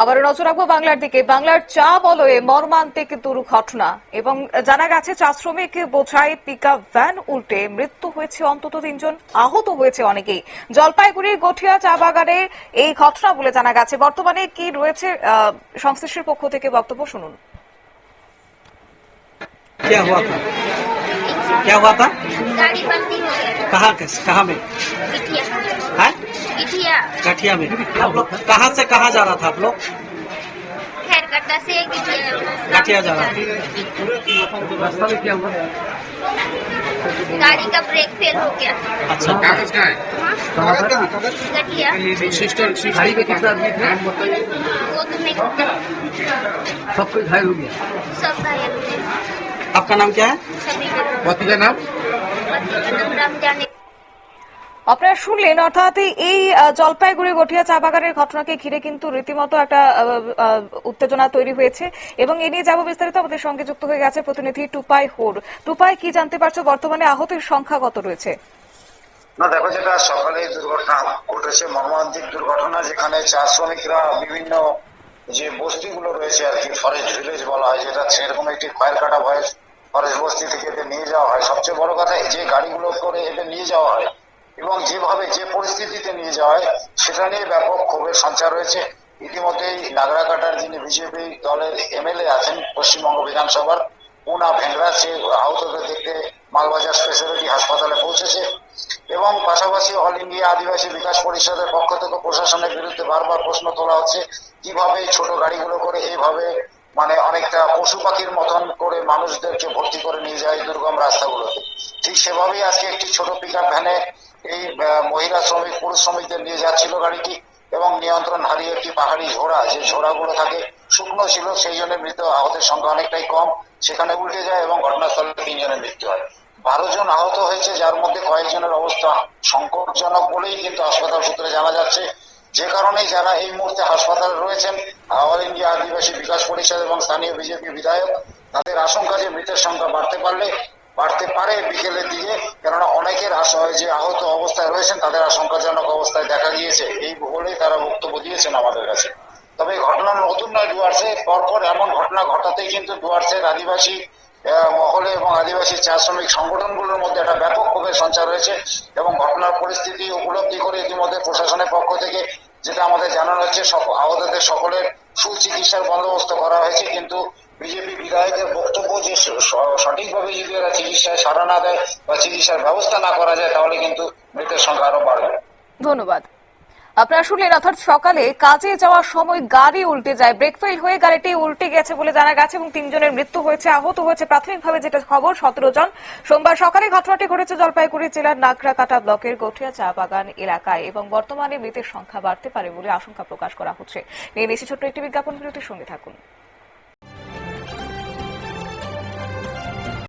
আবার নজর রাখব বাংলার দিকে। বাংলার চা বলয়ে মর্মান্তিক দুর্ঘটনা এবং জানা গেছে চা শ্রমিক বোঝাই পিক ভ্যান উল্টে মৃত্যু হয়েছে অন্তত তিনজন, আহত হয়েছে অনেকেই। জলপাইগুড়ির গঠিয়া চা বাগানে এই ঘটনা বলে জানা গেছে। বর্তমানে কি রয়েছে সংশ্লিষ্টের পক্ষ থেকে বক্তব্য শুনুন। क्या हुआ था? क्या हुआ था हो गया कहाँ कहाँ में? है? बिटिया गठिया में। आप लोग कहाँ से कहाँ जा रहा था आप लोग? खैर कट्टा से बिटिया गठिया जा रहा था। गाड़ी का ब्रेक फेल हो गया। अच्छा। कागज़ का है? सिस्टर गाड़ी में कितना आदमी थे? वो तो नहीं। सब कोई घायल हो गया। सब घायल हो गए। आपका नाम क्या है? আপনারা শুনলেন অর্থাৎ এই জলপাইগুড়ি গঠিয়া চা বাগানের ঘটনাকে ঘিরে কিন্তু রীতিমতো একটা উত্তেজনা তৈরি হয়েছে এবং এ নিয়ে যাব বিস্তারিত। আমাদের সঙ্গে যুক্ত হয়ে গেছে প্রতিনিধি টুপাই হোর। টুপাই কি জানতে পারছ? বর্তমানে আহতের সংখ্যা কত রয়েছে? না দেখো যেটা সকালে দুর্ঘটনা ঘটেছে মর্মান্তিক দুর্ঘটনা যেখানে চা শ্রমিকরা বিভিন্ন যে বস্তিগুলো রয়েছে আর কি ফরেস্ট ভিলেজ বলা হয় যেটা সেরকম একটি কয়েল কাটা ভয়েস ফরেস্ট বস্তি থেকে এদের নিয়ে যাওয়া হয়। সবচেয়ে বড় কথা যে গাড়িগুলো করে এদের নিয়ে যাওয়া হয় এবং যেভাবে যে পরিস্থিতিতে নিয়ে যাওয়া হয়, সেটা নিয়ে ব্যাপক ক্ষোভের সঞ্চার রয়েছে ইতিমধ্যেই নাগরাকাটার যিনি বিজেপি দলের এমএলএ আছেন, পশ্চিমবঙ্গ বিধানসভার পুনা ভেংরা সে আহতদের দেখতে মালবাজার স্পেশালিটি হাসপাতালে পৌঁছেছে এবং পাশাপাশি অল ইন্ডিয়া আদিবাসী বিকাশ পরিষদের পক্ষ থেকে প্রশাসনের বিরুদ্ধে বারবার প্রশ্ন তোলা হচ্ছে, কীভাবে ছোট গাড়িগুলো করে এইভাবে পশু পাখির মতন করে মানুষদেরকে ভর্তি করে নিয়ে যায় দুর্গম রাস্তাগুলোতে। ঠিক সেভাবেই আজকে একটি ছোট পিক ভ্যানে এই মহিলা শ্রমিক, পুরুষ শ্রমিকদের নিয়ে যাচ্ছিল গাড়িটি এবং নিয়ন্ত্রণ হারিয়ে একটি পাহাড়ি ঝোড়া, যে ঝোড়াগুলো থাকে, শুকনো ছিল, সেই জন্য মৃত আহতের সংখ্যা অনেকটাই কম। সেখানে উল্টে যায় এবং ঘটনাস্থলে তিনজনের মৃত্যু হয়। বারো জন আহত হয়েছে, যার মধ্যে কয়েকজনের অবস্থা সংকটজনক বলেই কিন্তু হাসপাতাল সূত্রে জানা যাচ্ছে। যে কারণে যারা এই মুহূর্তে হাসপাতালে রয়েছেন অল ইন্ডিয়া আদিবাসী বিকাশ পরিষদ এবং স্থানীয় বিজেপি বিধায়ক, তাদের আশঙ্কা যে মৃতের সংখ্যা বাড়তে পারলে, বাড়তে পারে বিকেলের দিকে, কেননা অনেকের যে আহত অবস্থায় রয়েছেন, তাদের আশঙ্কাজনক অবস্থায় দেখা গিয়েছে। এই বলেই তারা বক্তব্য দিয়েছেন আমাদের কাছে। তবে ঘটনা নতুন নয় ডুয়ার্সে পরপর এমন ঘটনা ঘটাতেই কিন্তু ডুয়ার্সের আদিবাসী মহলে এবং আদিবাসী চা শ্রমিক সংগঠনগুলোর মধ্যে একটা ব্যাপক ক্ষোভের সঞ্চার রয়েছে এবং ঘটনার পরিস্থিতি উপলব্ধি করে ইতিমধ্যে প্রশাসনের পক্ষ থেকে যেটা আমাদের জানানো হচ্ছে আহতদের সকলের সুচিকিৎসার বন্দোবস্ত করা হয়েছে। কিন্তু বিজেপি বিধায়কের বক্তব্য যে সঠিকভাবে যদি এরা চিকিৎসায় সাড়া না দেয় বা চিকিৎসার ব্যবস্থা না করা যায়, তাহলে কিন্তু মৃতের সংখ্যা আরও বাড়বে। ধন্যবাদ। আপনারা শুনলেন অর্থাৎ সকালে কাজে যাওয়ার সময় গাড়ি উল্টে যায়। ব্রেক ফেল হয়ে গাড়িটি উল্টে গেছে বলে জানা গেছে এবং তিনজনের মৃত্যু হয়েছে, আহত হয়েছে। প্রাথমিকভাবে যেটা খবর, সতেরো জন। সোমবার সকালে ঘটনাটি ঘটেছে জলপাইগুড়ি জেলার নাগরাকাটা ব্লকের গঠিয়া চা বাগান এলাকায় এবং বর্তমানে মৃতের সংখ্যা বাড়তে পারে বলে আশঙ্কা প্রকাশ করা হচ্ছে। নিয়ে নিচ্ছি ছোট্ট একটি বিজ্ঞাপন বিরতির সঙ্গে থাকুন।